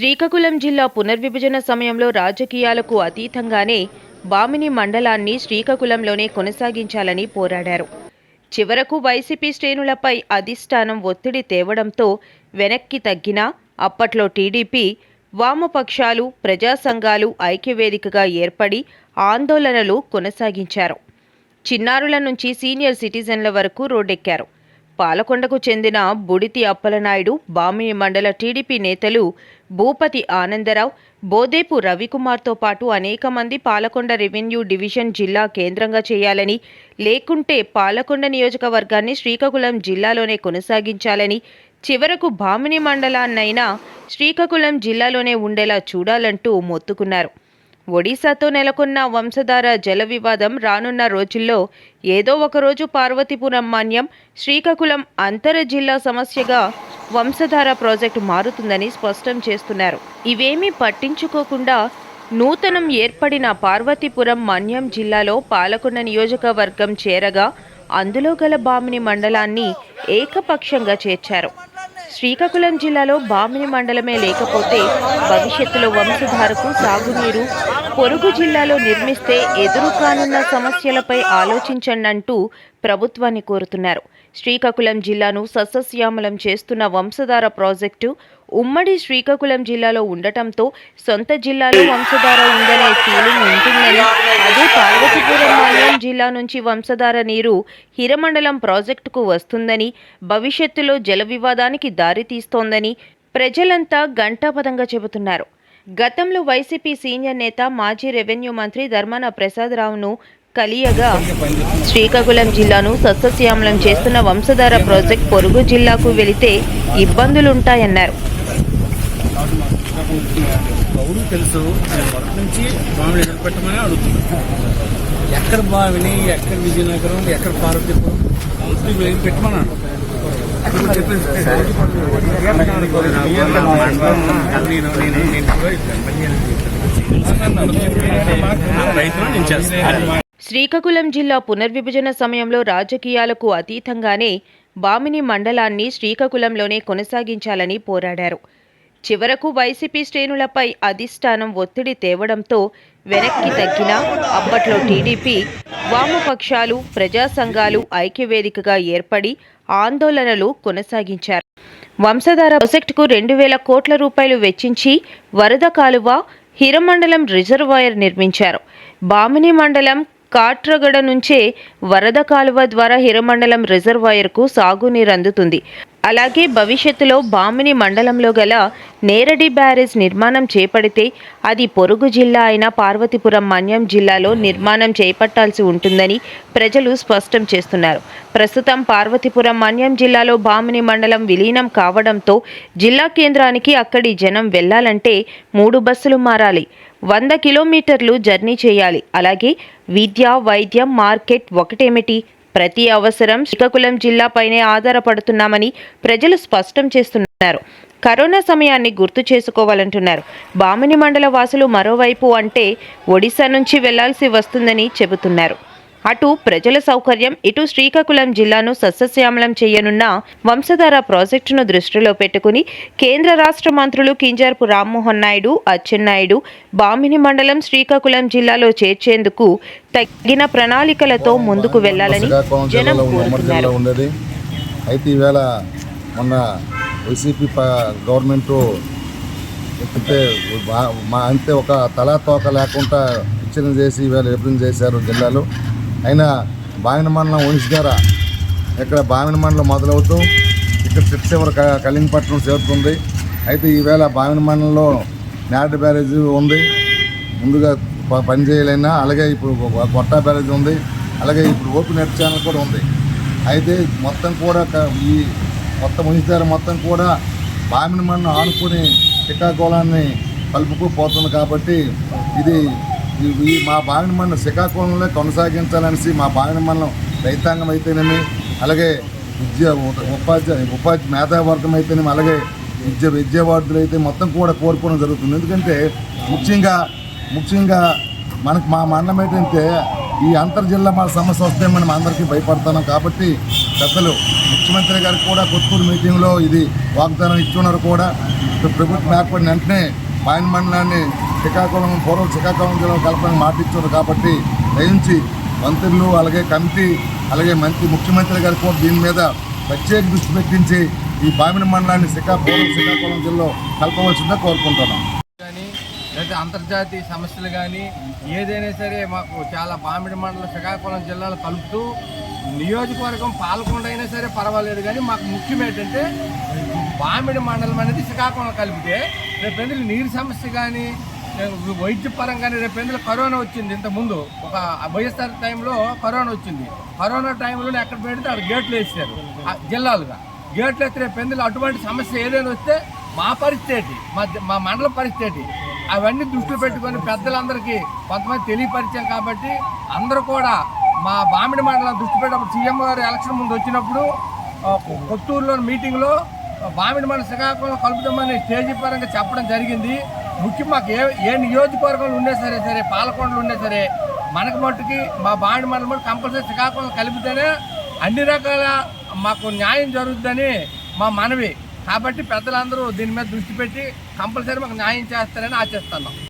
శ్రీకాకుళం జిల్లా పునర్విభజన సమయంలో రాజకీయాలకు అతీతంగానే బామిని మండలాన్ని శ్రీకాకుళంలోనే కొనసాగించాలని పోరాడారు. చివరకు వైసీపీ శ్రేణులపై అధిష్టానం ఒత్తిడి తేవడంతో వెనక్కి తగ్గినా అప్పట్లో టీడీపీ వామపక్షాలు ప్రజా సంఘాలు ఐక్యవేదికగా ఏర్పడి ఆందోళనలు కొనసాగించారు. చిన్నారుల నుంచి సీనియర్ సిటిజన్ల వరకు రోడ్డెక్కారు. పాలకొండకు చెందిన బుడితి అప్పలనాయుడు బామిని మండల టీడీపీ నేతలు భూపతి ఆనందరావు బోదేపు రవికుమార్తో పాటు అనేక మంది పాలకొండ రెవెన్యూ డివిజన్ జిల్లా కేంద్రంగా చేయాలని లేకుంటే పాలకొండ నియోజకవర్గాన్ని శ్రీకాకుళం జిల్లాలోనే కొనసాగించాలని చివరకు బామిని మండలాన్నైనా శ్రీకాకుళం జిల్లాలోనే ఉండేలా చూడాలంటూ మొత్తుకున్నారు. ఒడిశాతో నెలకొన్న వంశధార జల వివాదం రానున్న రోజుల్లో ఏదో ఒకరోజు పార్వతీపురం మాన్యం శ్రీకాకుళం అంతర జిల్లా సమస్యగా వంశధార ప్రాజెక్టు మారుతుందని స్పష్టం చేస్తున్నారు. ఇవేమీ పట్టించుకోకుండా నూతనం ఏర్పడిన పార్వతీపురం మన్యం జిల్లాలో పాలకొండ నియోజకవర్గం చేరగా అందులో గల బామిని మండలాన్ని ఏకపక్షంగా చేర్చారు. శ్రీకాకుళం జిల్లాలో బామిని మండలమే లేకపోతే భవిష్యత్తులో వంశధారకు సాగునీరు పొరుగు జిల్లాలో నిర్మిస్తే ఎదురు కానున్న సమస్యలపై ఆలోచించండంటూ ప్రభుత్వాన్ని కోరుతున్నారు. శ్రీకాకుళం జిల్లాను సస్యశ్యామలం చేస్తున్న వంశధార ప్రాజెక్టు ఉమ్మడి శ్రీకాకుళం జిల్లాలో ఉండటంతో సొంత జిల్లాలో వంశధార ఉందనే ఫీలింగ్ ఉంటుందని జిల్లా నుంచి వంశధార నీరు హిరమండలం ప్రాజెక్టుకు వస్తుందని భవిష్యత్తులో జల వివాదానికి దారితీస్తోందని ప్రజలంతా గంటాపదంగా చెబుతున్నారు గతంలో వైసీపీ సీనియర్ నేత మాజీ రెవెన్యూ మంత్రి ధర్మాన ప్రసాదరావును కలియగా శ్రీకాకుళం జిల్లాను సస్యశ్యామలం చేస్తున్న వంశధార ప్రాజెక్ట్ పొరుగు జిల్లాకు వెళితే ఇబ్బందులుంటాయన్నారు తెలుసు నుంచి మామిడి నిలబెట్టమని అడుగుతున్నాను ఎక్కడ బావిని ఎక్కడ విజయనగరం ఎక్కడ పార్వతీపురం పూర్తి వేలు పెట్టమన్నాను శ్రీకాకుళం జిల్లా పునర్విభజన సమయంలో రాజకీయాలకు అతీతంగానే బామిని మండలాన్ని శ్రీకాకుళంలోనే కొనసాగించాలని పోరాడారు. చివరకు వైసీపీ శ్రేణులపై అధిష్టానం ఒత్తిడి తేవడంతో వెనక్కి తగ్గినా అప్పట్లో టీడీపీ వామపక్షాలు ప్రజా సంఘాలు ఐక్యవేదికగా ఏర్పడి ఆందోళనలు కొనసాగించారు. వంశధార ప్రాజెక్టుకు రెండు వేల కోట్ల రూపాయలు వెచ్చించి వరద కాలువ హిరమండలం రిజర్వాయర్ నిర్మించారు. బామిని మండలం కాట్రగడ నుంచే వరద కాలువ ద్వారా హిరమండలం రిజర్వాయర్కు సాగునీరు అందుతుంది. అలాగే భవిష్యత్తులో బామిని మండలంలో గల నేరడి బ్యారేజ్ నిర్మాణం చేపడితే అది పొరుగు జిల్లా అయిన పార్వతీపురం మన్యం జిల్లాలో నిర్మాణం చేపట్టాల్సి ఉంటుందని ప్రజలు స్పష్టం చేస్తున్నారు. ప్రస్తుతం పార్వతీపురం మన్యం జిల్లాలో బామిని మండలం విలీనం కావడంతో జిల్లా కేంద్రానికి అక్కడి జనం వెళ్ళాలంటే మూడు బస్సులు మారాలి. వంద కిలోమీటర్లు జర్నీ చేయాలి. అలాగే విద్య వైద్యం మార్కెట్ ఒకటేమిటి? ప్రతి అవసరం శ్రీకాకుళం జిల్లాపైనే ఆధారపడుతున్నామని ప్రజలు స్పష్టం చేస్తున్నారు. కరోనా సమయాన్ని గుర్తు చేసుకోవాలంటున్నారు. బామిని మండల వాసులు మరోవైపు అంటే ఒడిశా నుంచి వెళ్ళాల్సి వస్తుందని చెబుతున్నారు. అటు ప్రజల సౌకర్యం ఇటు శ్రీకాకుళం జిల్లాను సస్యశ్యామలం చేయనున్న వంశధార ప్రాజెక్టును దృష్టిలో పెట్టుకుని కేంద్ర రాష్ట్ర మంత్రులు కింజార్పు రామ్మోహన్ నాయుడు అచ్చెన్నాయుడు బామిని మండలం శ్రీకాకుళం జిల్లాలో చేర్చేందుకు తగిన ప్రణాళికలతో ముందుకు వెళ్ళాలని జనం కోరుతున్నారు. అయితే ఈవేళ మొన్న వైసీపీ గవర్నమెంట్ మా అంతే ఒక తలా తోక లేకుండా విచ్ఛిన్నం చేసి ఈవేళ విభజన చేశారు జిల్లాలో. అయినా బావిన మండలం ఉనిసిగార ఇక్కడ బావిన మండలం మొదలవుతూ ఇక్కడ చిట్చివర క కలింగపట్నం చేరుతుంది. అయితే ఈవేళ బావిన మండలంలో నాటి బ్యారేజ్ ఉంది. ముందుగా ప- పని చేయలేనా? అలాగే ఇప్పుడు కొట్ట బ్యారేజ్ ఉంది. అలాగే ఇప్పుడు ఓపెన్ నెట్ ఛానల్ కూడా ఉంది. అయితే మొత్తం కూడా ఈ మొత్తం మునిసిదారు మొత్తం కూడా బామిని మండలం ఆనుకుని శ్రీకాకుళాన్ని కలుపుకుపోతుంది కాబట్టి ఇది ఈ- మా బావిని మనం శ్రీకాకుళంలో కొనసాగించాలనేసి మా బావిని మనం రైతాంగం అయితేనేమి అలాగే విద్య ఉపాధ్యాయ ఉపాధి మేధావర్గం అయితేనేమి అలాగే విద్య విద్యావార్థులు అయితే మొత్తం కూడా కోరుకోవడం జరుగుతుంది. ఎందుకంటే ముఖ్యంగా ముఖ్యంగా మనకు మా మండలం ఏంటంటే ఈ అంతర్జిల్లా మా సమస్య వస్తే మనం అందరికీ భయపడుతున్నాం కాబట్టి పెద్దలు ముఖ్యమంత్రి గారికి కూడా కొత్తూరు మీటింగ్లో ఇది వాగ్దానం ఇచ్చున్నారు కూడా. ప్రభుత్వం ఏర్పడిన వెంటనే పాయన మండలాన్ని శ్రీకాకుళం పూర్వం శ్రీకాకుళం జిల్లా కలపడానికి మాటిచ్చారు కాబట్టి దయించి మంత్రులు అలాగే కమిటీ అలాగే మంత్రి ముఖ్యమంత్రి గారు కూడా దీని మీద ప్రత్యేక దృష్టి పెట్టించి ఈ బామిన మండలాన్ని శ్రీకాకుళం శ్రీకాకుళం జిల్లాలో కలపవలసిందిగా కోరుకుంటున్నాం. కానీ లేదా అంతర్జాతీయ సమస్యలు కానీ ఏదైనా సరే మాకు చాలా బామిడి మండలం శ్రీకాకుళం జిల్లాలో కలుపుతూ నియోజకవర్గం పాల్గొండ అయినా సరే పర్వాలేదు కానీ మాకు ముఖ్యం ఏంటంటే బామిడి మండలం అనేది శ్రీకాకుళం కలిపితే రేపెందులు నీరు సమస్య కానీ వైద్యపరం కానీ రేపెందులు కరోనా వచ్చింది? ఇంతకుముందు ఒక వైఎస్ఆర్ టైంలో కరోనా వచ్చింది. కరోనా టైంలో ఎక్కడ పెడితే అక్కడ గేట్లు వేసారు జిల్లాలుగా. గేట్లు వేస్తే రేపెందులు అటువంటి సమస్య ఏదైనా వస్తే మా పరిస్థితి మా మా మండల పరిస్థితి. అవన్నీ దృష్టిలో పెట్టుకొని పెద్దలందరికీ కొంతమంది తెలియపరిచాం కాబట్టి అందరూ కూడా మా బామిడి మండలం దృష్టి పెట్టినప్పుడు సీఎం గారు ఎలక్షన్ ముందు వచ్చినప్పుడు కొత్తూరులో మీటింగ్లో బామిడి మన శ్రీకాకుళం కలుపుతామని స్టేజీ పరంగా చెప్పడం జరిగింది. ముఖ్యం మాకు ఏ ఏ నియోజకవర్గంలో ఉన్నా సరే సరే పాలకొండలు ఉన్నా సరే మనకు మట్టుకి మా బామిడి మండలం మటుకు కంపల్సరీ శ్రీకాకుళం కలిపితేనే అన్ని రకాల మాకు న్యాయం జరుగుద్దని మా మనవి. కాబట్టి పెద్దలందరూ దీని మీద దృష్టి పెట్టి కంపల్సరీ మాకు న్యాయం చేస్తారని ఆశిస్తున్నాం.